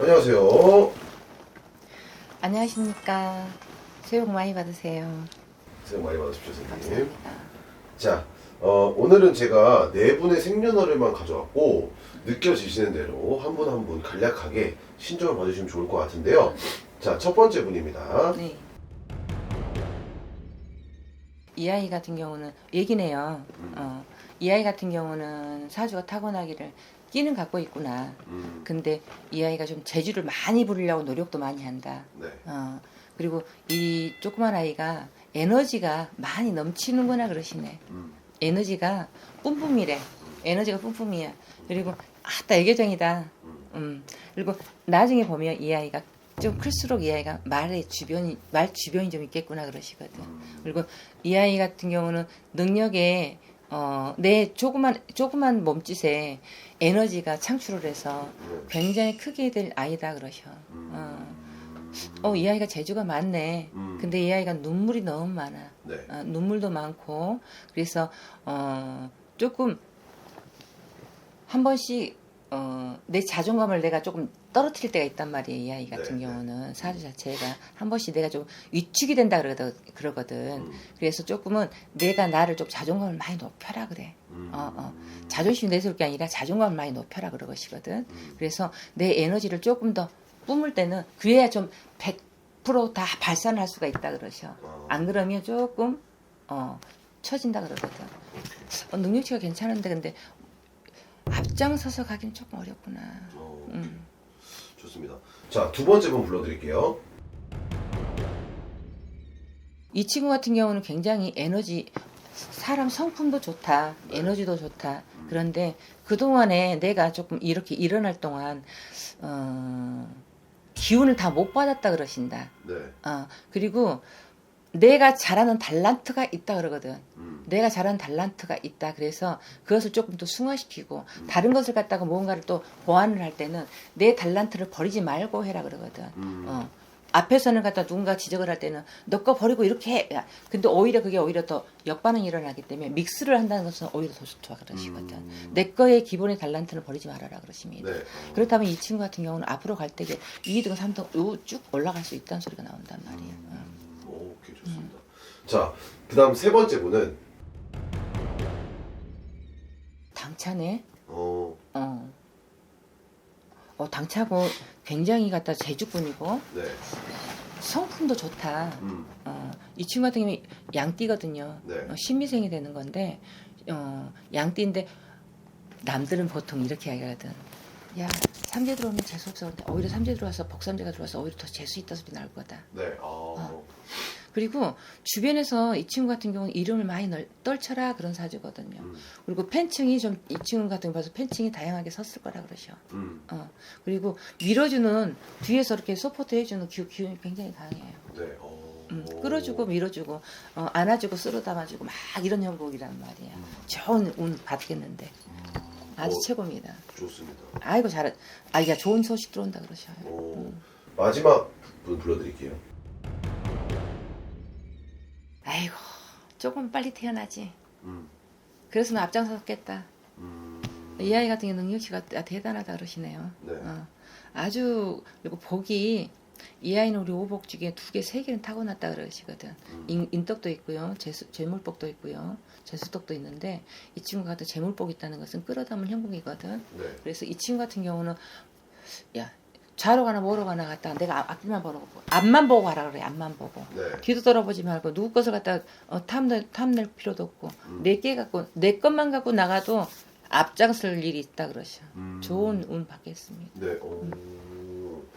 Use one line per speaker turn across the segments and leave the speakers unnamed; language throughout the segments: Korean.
안녕하세요.
안녕하십니까. 새해 복 많이 받으세요.
새해 복 많이 받으십시오, 선생님.
감사합니다.
자, 어, 오늘은 제가 네 분의 생년월일만 가져왔고 느껴지시는 대로 한 분 한 분 간략하게 신청을 받으시면 좋을 것 같은데요. 자, 첫 번째 분입니다.
네. 이 아이 같은 경우는 얘기네요.
음.
어, 이 아이 같은 경우는 사주가 타고나기를 끼는 갖고 있구나.
음,
근데 이 아이가 좀 재주를 많이 부리려고 노력도 많이 한다.
네.
어, 그리고 이 조그만 아이가 에너지가 많이 넘치는구나 그러시네.
음,
에너지가 뿜뿜이래. 에너지가 뿜뿜이야. 그리고 아따 애교쟁이다.
음,
음. 그리고 나중에 보면 이 아이가 좀 클수록 이 아이가 말의 주변이 말 주변이 좀 있겠구나 그러시거든.
음,
그리고 이 아이 같은 경우는 능력에 어, 내 조그만 조그만 몸짓에 에너지가 창출을 해서
네.
굉장히 크게 될 아이다 그러셔.
음,
어, 어, 이 아이가 재주가 많네.
음,
근데 이 아이가 눈물이 너무 많아.
네.
어, 눈물도 많고 그래서 어, 조금 한 번씩 어, 내 자존감을 내가 조금 떨어뜨릴 때가 있단 말이에요 이 아이 같은
네, 네.
경우는. 사주 자체가. 한 번씩 내가 좀 위축이 된다 그러거든, 그러거든.
음,
그래서 조금은 내가 나를 좀 자존감을 많이 높여라 그래.
음,
어, 어. 자존심 내세울 게 아니라 자존감을 많이 높여라 그러시거든.
음,
그래서 내 에너지를 조금 더 뿜을 때는 그래야 좀 100%다 발산할 수가 있다 그러셔.
어,
안 그러면 조금 어 처진다 그러거든. 어, 능력치가 괜찮은데 근데 앞장서서 가긴 조금 어렵구나.
어,
음.
좋습니다. 자, 두 번째 분 불러드릴게요.
이 친구 같은 경우는 굉장히 에너지 사람 성품도 좋다,
네.
에너지도 좋다.
음.
그런데 그 동안에 내가 조금 이렇게 일어날 동안 어, 기운을 다 못 받았다 그러신다.
네.
어, 그리고 내가 잘하는 달란트가 있다 그러거든.
음,
내가 잘하는 달란트가 있다. 그래서 그것을 조금 더 승화시키고
음.
다른 것을 갖다가 무언가를 또 보완을 할 때는 내 달란트를 버리지 말고 해라 그러거든.
음,
어. 앞에서는 갖다 누군가 지적을 할 때는 너 거 버리고 이렇게 해. 야, 근데 오히려 그게 오히려 더 역반응이 일어나기 때문에 믹스를 한다는 것은 오히려 더 좋다 그러시거든.
음,
내 거의 기본의 달란트는 버리지 말아라 그러십니다.
네. 어,
그렇다면 이 친구 같은 경우는 앞으로 갈 때에 2등, 3등 쭉 올라갈 수 있다는 소리가 나온단 말이에요. 어.
음, 좋습니다. 자, 그다음 세 번째 분은
당차네.
어,
어. 어, 당차고 굉장히 갖다 재주꾼이고
네.
성품도 좋다.
음,
어, 이 친구 같은 경우는 양띠거든요.
네.
어, 신미생이 되는 건데 어, 양띠인데 남들은 보통 이렇게 얘기하거든. 야, 삼재 들어오면 재수 없어. 근데 오히려 삼재 들어와서 복삼재가 들어와서 오히려 더 재수 있다 소리 나올 거다.
네. 어,
그리고 주변에서 이 친구 같은 경우는 이름을 많이 널, 떨쳐라 그런 사주거든요.
음,
그리고 팬층이 좀 이 친구 같은 거 봐서 팬층이 다양하게 섰을 거라 그러셔.
음,
어, 그리고 밀어주는 뒤에서 이렇게 서포트 해주는 기, 기운이 굉장히 강해요.
네. 어,
음, 끌어주고 밀어주고 어, 안아주고 쓸어 담아주고 막 이런 형국이란 말이야. 좋은 운 받겠는데 아주
어,
최고입니다.
좋습니다.
아이고 잘하. 아이가 좋은 소식 들어온다 그러셔요.
어,
음.
마지막 분 불러드릴게요.
조금 빨리 태어나지.
음,
그래서 앞장섰겠다.
음,
이 아이 같은 경우 능력치가 대단하다 그러시네요.
네.
어, 아주 그리고 복이 이 아이는 우리 오복 중에 두 개, 세 개는 타고났다 그러시거든.
음,
인, 인덕도 있고요, 재수, 재물복도 있고요, 재수덕도 있는데 이 친구가 또 재물복 있다는 것은 끌어담을 형국이거든.
네.
그래서 이 친구 같은 경우는 야 좌로 가나 뭐로 가나 갔다 내가 앞- 앞만 보고 앞만 보고 가라 그래 앞만 보고
네.
뒤도 돌아보지 말고 누구 것을 갖다 어, 탐낼 탐낼 필요도 없고
음,
내게 갖고 내 것만 갖고 나가도 앞장설 일이 있다 그러셔.
음,
좋은 운 받겠습니다.
네. 어,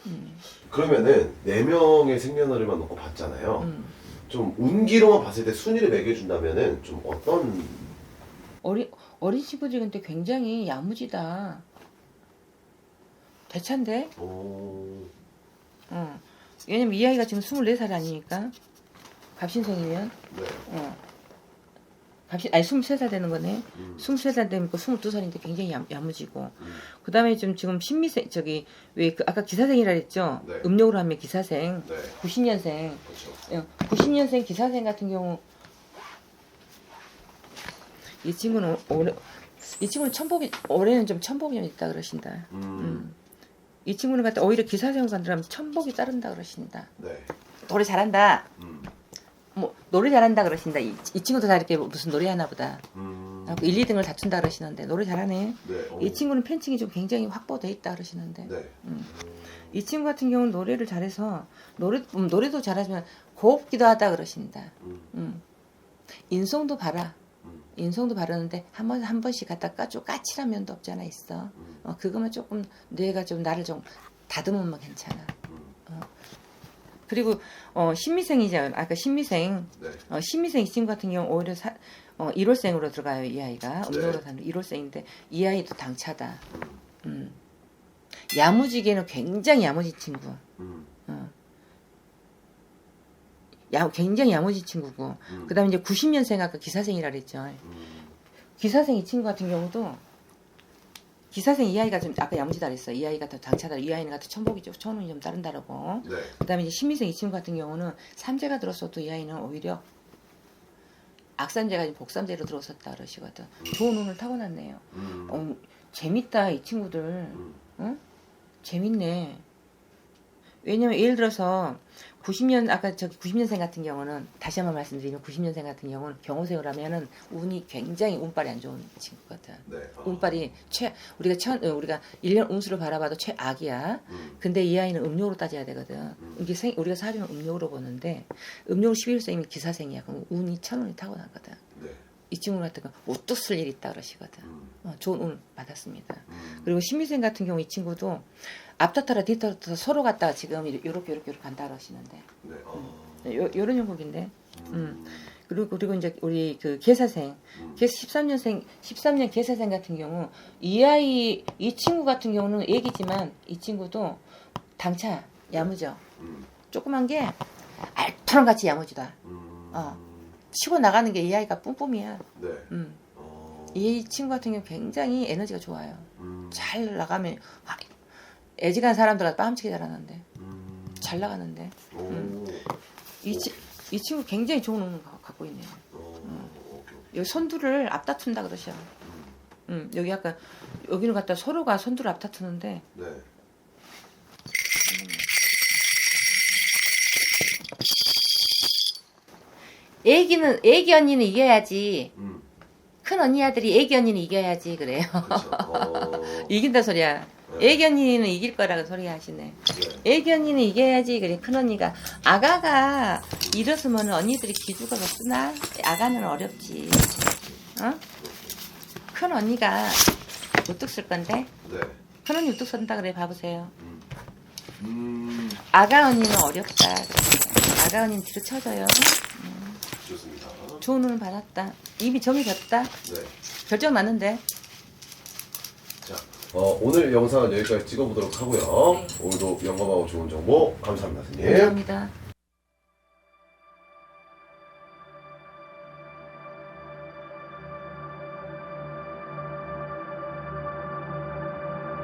음,
그러면은 네 명의 생년월일만 놓고 봤잖아요.
음.
좀 운기로만 봤을 때 순위를 매겨준다면은 좀 어떤
어린 어린 친구들 근데 굉장히 야무지다. 대찬데?
어,
어. 왜냐면 이 아이가 지금 24살 아니니까. 갑신생이면.
네.
어. 갑신, 아니 23살 되는 거네.
음,
23살 되면 22살인데 굉장히 야, 야무지고.
음,
그 다음에 좀 지금 신미생, 저기, 왜 그 아까 기사생이라 그랬죠?
네.
음력으로 하면 기사생.
네.
90년생.
그렇죠.
90년생 기사생 같은 경우 이 친구는 올해 이 친구는 천복이 올해는 좀 천복이 좀 있다 그러신다.
음,
음. 이 친구는 같아 오히려 기사생활 간다면 천복이 따른다 그러신다.
네.
노래 잘한다.
음.
뭐 노래 잘한다 그러신다. 이, 이 친구도 다 이렇게 무슨 노래 하나 보다.
음.
그래갖고 1, 2등을 다툰다 그러시는데 노래 잘하네.
네. 어.
이 친구는 팬층이 좀 굉장히 확보돼 있다 그러시는데
네.
음. 이 친구 같은 경우는 노래를 잘해서 노래 음, 노래도 잘하지만 곱기도 하다 그러신다.
음.
음. 인성도 봐라.
음.
인성도 바르는데 한 번 한 번씩 갖다 까줘 까칠한 면도 없잖아 있어.
음.
어, 그거만 조금 뇌가 좀 나를 좀 다듬으면 괜찮아.
음.
그리고 어, 신미생이잖아. 아까 신미생
네.
어, 신미생 이 친구 같은 경우 오히려 사, 어, 1월생으로 들어가요 이 아이가
네.
사는 1월생인데 이 아이도 당차다.
음.
음. 야무지게는 굉장히 야무진 친구.
음.
어. 야, 굉장히 야무진 친구고.
음.
그다음에 이제 90년생 아까 기사생이라 그랬죠.
음.
기사생 이 친구 같은 경우도 기사생 이 아이가 좀 아까 야무지다 그랬어. 이 아이가 더 당차다. 이 아이는 같은 천복이죠. 천운이 좀 다른다라고.
네.
그다음에 이제 신미생 이 친구 같은 경우는 삼재가 들었어도 이 아이는 오히려 악삼재가 지금 복삼재로 들어섰다 그러시거든. 좋은 운을 타고났네요.
음.
어, 재밌다 이 친구들.
음.
응? 재밌네. 왜냐면 예를 들어서 90년 아까 저 90년생 같은 경우는 다시 한번 말씀드리면 90년생 같은 경우는 경호생활하면은 운이 굉장히 운빨이 안 좋은 친구거든.
네. 어.
운빨이 최 우리가 천 어, 우리가 1년 운수를 바라봐도 최악이야.
음.
근데 이 아이는 음력으로 따져야 되거든. 이게 생, 우리가 사주는 음력으로 보는데 음력 11생이면 기사생이야. 그럼 운이 천운이 타고나거든.
네.
이 친구 같은 거 못도 쓸일 있다 그러시거든.
음.
어, 좋은 운을 받았습니다.
음.
그리고 신미생 같은 경우 이 친구도 앞타타라 뒤타타라 서로 갔다가 지금 이렇게 이렇게 이렇게 간다 그러시는데
네. 어.
요, 요런 형국인데
음.
그리고 그리고 이제 우리 그
음.
계사 13년생 13년 계사생 같은 경우 이 아이 이 친구 같은 경우는 애기지만 이 친구도 당차 야무져
음.
조그만 게 알토랑 같이 야무지다
음.
어. 치고 나가는 게 이 아이가 뿜뿜이야
네.
음.
어.
이 친구 같은 경우 굉장히 에너지가 좋아요
음.
잘 나가면 아, 애지간 사람들과 빠음치기 잘하는데
음.
잘 나가는데
오.
음. 이, 치, 이 친구 굉장히 좋은 운을 가- 갖고 있네요.
어. 오케이.
여기 선두를 앞다툰다 그러셔.
음.
음, 여기 약간 여기는 갖다 서로가 선두를 앞다투는데
네.
애기는 애기 언니는 이겨야지.
음.
큰 언니 아들이 애기 언니는 이겨야지 그래요.
그렇죠. 어.
이긴다 소리야.
네.
애기 언니는 이길 거라고 소리 하시네.
네.
애기 언니는 이겨야지 그래. 큰 언니가 아가가 일었으면 언니들이 기죽어서 쓰나? 아가는 어렵지. 어? 큰 언니가 우뚝 쓸 건데
네.
큰 언니 우뚝 쓴다 그래 봐보세요.
음. 음.
아가 언니는 어렵다. 그래. 아가 언니는 뒤로 쳐져요. 좋은 운을 받았다. 이미 정이 됐다.
네.
결정 났는데.
자, 어, 오늘 영상은 여기까지 찍어보도록 하고요. 오늘도 영감하고 좋은 정보 감사합니다, 선생님.
감사합니다.